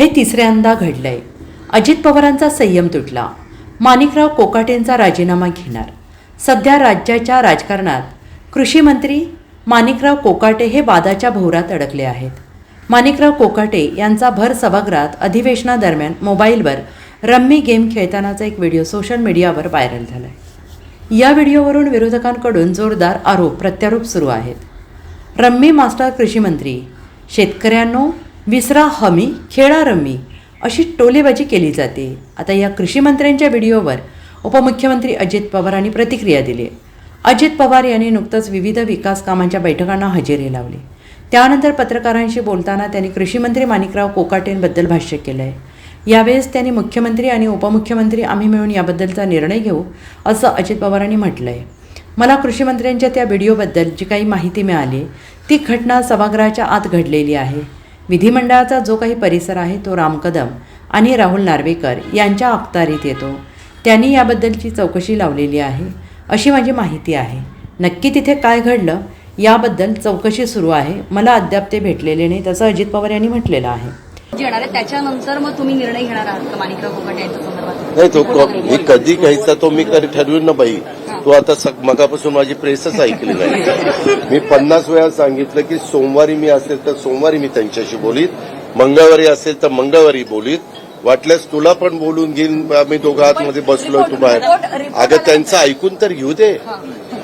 हे तिसऱ्यांदा घडलंय. अजित पवारांचा संयम तुटला. माणिकराव कोकाटेंचा राजीनामा घेणार. सध्या राज्याच्या राजकारणात कृषी मंत्री माणिकराव कोकाटे हे वादाच्या भोवरात अडकले आहेत. माणिकराव कोकाटे यांचा भर सभागृहात अधिवेशनादरम्यान मोबाईलवर रम्मी गेम खेळतानाचा एक व्हिडिओ सोशल मीडियावर व्हायरल झाला आहे या व्हिडिओवरून विरोधकांकडून जोरदार आरोप प्रत्यारोप सुरू आहेत. रम्मी मास्टर कृषीमंत्री शेतकऱ्यांनो विसरा हमी खेळा रम्मी अशी टोलेबाजी केली जाते. आता या कृषी मंत्र्यांच्या व्हिडिओवर उपमुख्यमंत्री अजित पवारांनी प्रतिक्रिया दिली. अजित पवार यांनी नुकतंच विविध विकास कामांच्या बैठकांना हजेरी लावली. त्यानंतर पत्रकारांशी बोलताना त्यांनी कृषीमंत्री माणिकराव कोकाटेंबद्दल भाष्य केलं आहे यावेळेस त्यांनी मुख्यमंत्री आणि उपमुख्यमंत्री आम्ही मिळून याबद्दलचा निर्णय घेऊ असं अजित पवारांनी म्हटलं आहे मला कृषीमंत्र्यांच्या त्या व्हिडिओबद्दल जी काही माहिती मिळाली ती घटना सभागृहाच्या आत घडलेली आहे. विधिमंडळाचा जो काही परिसर आहे तो राम कदम आणि राहुल नार्वेकर यांच्या अखत्यारीत येतो. त्यांनी याबद्दलची चौकशी लावलेली आहे अशी माझी माहिती आहे. नक्की तिथे काय घडलं याबद्दल चौकशी सुरू आहे. मला अद्याप ते भेटलेले नाही तसं अजित पवार यांनी म्हटलेलं आहे. जे येणार आहे त्याच्यानंतर मग तुम्ही निर्णय घेणार आहात का? माणिकराव कोकाटे यांच्या संदर्भात? नाही तो कधी घ्यायचा तो मी कधी ठरवीन ना बाई. तू आता मगापासून माझी प्रेसच ऐकली नाही. मी पन्नास वेळा सांगितलं की सोमवारी मी असेल तर सोमवारी मी त्यांच्याशी बोलीत. मंगळवारी असेल तर मंगळवारी बोलीत. वाटल्यास तुला पण बोलून घेईन. आम्ही दोघं आतमध्ये बसलो तू बाहेर अगं त्यांचं ऐकून तर घेऊ दे.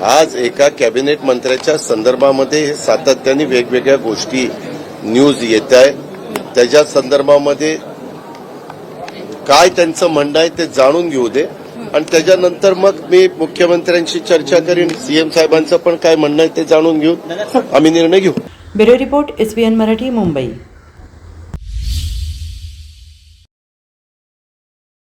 आज एका कॅबिनेट मंत्र्याच्या संदर्भामध्ये हे सातत्याने वेगवेगळ्या गोष्टी न्यूज येत आहे. त्याच्या संदर्भामध्ये काय त्यांचं म्हणणं आहे ते जाणून घेऊ दे. आणि त्याच्यानंतर मग मी मुख्यमंत्र्यांशी चर्चा करीन. सीएम साहेबांचं पण काय म्हणणं आहे ते जाणून घेऊन आम्ही निर्णय घेऊ. Bureau report S N Marathi Mumbai.